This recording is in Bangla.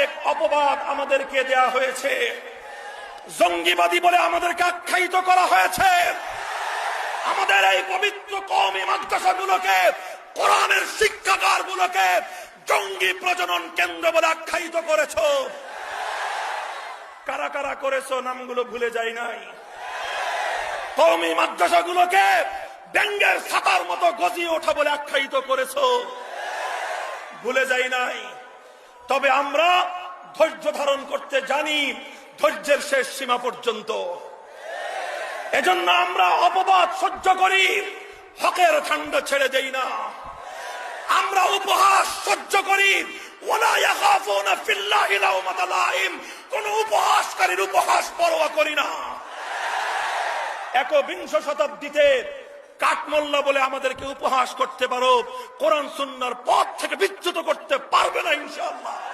অনেক অপবাদ আমাদেরকে দেয়া হয়েছে। জঙ্গিবাদী বলে আমাদেরকে আখ্যায়িত করা হয়েছে। আমাদের এই পবিত্র কমই মাদ্রাসাগুলোকে, কোরআনের শিক্ষাগার গুলোকে জঙ্গি প্রজনন কেন্দ্র বলে আখ্যায়িত করেছ। কারা কারা করেছ নামগুলো ভুলে যাই নাই। কৌমি মাদ্রাসাগুলোকে ব্যাঙ্গের ছাতার মতো গজিয়ে ওঠা বলে আখ্যায়িত করেছ। ভুলে যাই নাই। তবে আমরা ধৈর্য ধারণ করতে জানি ধৈর্যের শেষ সীমা পর্যন্ত। এজন্য আমরা অপবাদ সহ্য করি, হকের ঠান্ডা ছেড়ে দেই না। আমরা উপহাস সহ্য করি কোন উপহাসকারীর উপহাস পরোয়া করি না। একবিংশ শতাব্দীতে কাঠমোল্লা বলে আমাদেরকে উপহাস করতে পারো, কোরআন সুন্নার পথ থেকে বিচ্যুত করতে ইনশাআল্লাহ